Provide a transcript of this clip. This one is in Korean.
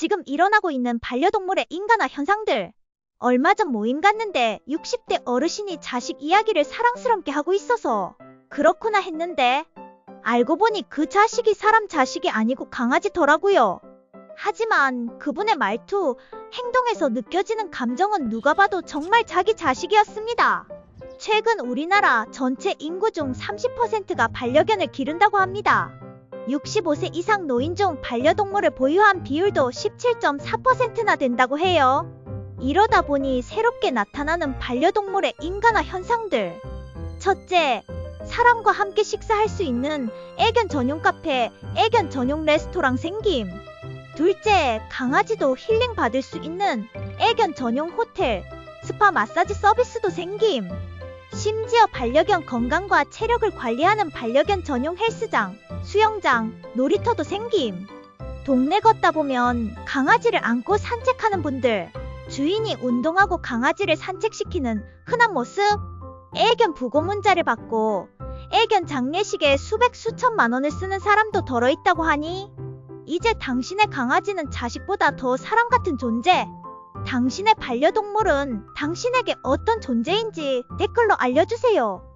지금 일어나고 있는 반려동물의 인간화 현상들. 얼마 전 모임 갔는데 60대 어르신이 자식 이야기를 사랑스럽게 하고 있어서 그렇구나 했는데 알고 보니 그 자식이 사람 자식이 아니고 강아지더라고요. 하지만 그분의 말투, 행동에서 느껴지는 감정은 누가 봐도 정말 자기 자식이었습니다. 최근 우리나라 전체 인구 중 30%가 반려견을 기른다고 합니다. 65세 이상 노인 중 반려동물을 보유한 비율도 17.4%나 된다고 해요. 이러다 보니 새롭게 나타나는 반려동물의 인간화 현상들. 첫째, 사람과 함께 식사할 수 있는 애견 전용 카페, 애견 전용 레스토랑 생김. 둘째, 강아지도 힐링 받을 수 있는 애견 전용 호텔, 스파 마사지 서비스도 생김. 심지어 반려견 건강과 체력을 관리하는 반려견 전용 헬스장, 수영장, 놀이터도 생김. 동네 걷다 보면 강아지를 안고 산책하는 분들, 주인이 운동하고 강아지를 산책시키는 흔한 모습, 애견 부고 문자를 받고 애견 장례식에 수백 수천만 원을 쓰는 사람도 덜어 있다고 하니 이제 당신의 강아지는 자식보다 더 사람 같은 존재. 당신의 반려동물은 당신에게 어떤 존재인지 댓글로 알려주세요.